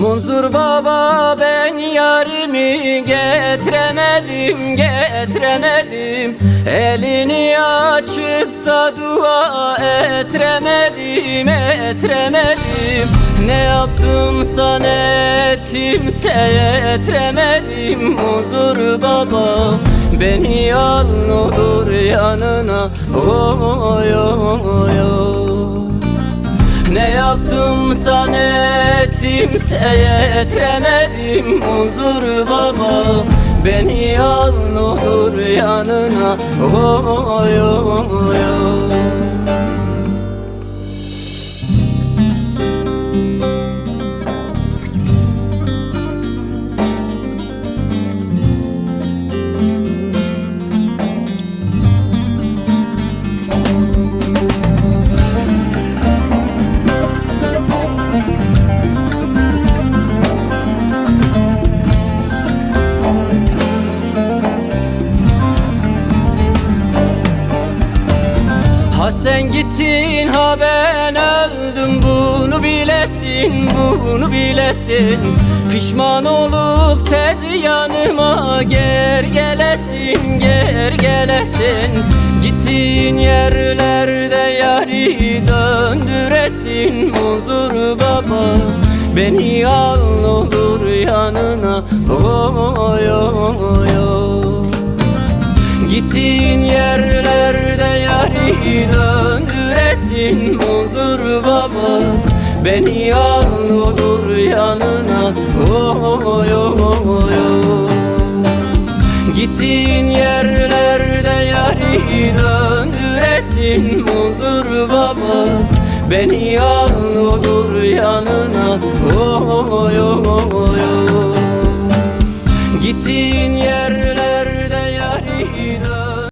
Munzur baba ben yarimi getiremedim getiremedim. Elini açıp da dua etremedim etremedim. Ne yaptımsa ne ettimse etremedim Munzur baba beni al olur yanına. Oy oy oy ne yaptımsa ne ettimse yetremedim Huzur baba Beni al olur yanına. Oy oy oy Sen gittin ha ben öldüm. Bunu bilesin bunu bilesin. Pişman olup tez yanıma ger gelesin ger gelesin. Gittiğin yerlerde yari döndüresin. Huzur baba Beni al olur yanına. Oy oy oy. Gittiğin yerlerde döndüresin Huzur baba Beni al olur yanına. Oy oy oy Gittiğin yerlerde yari döndüresin. Huzur baba Beni al olur yanına. Oy oy oy. Gittiğin yerlerde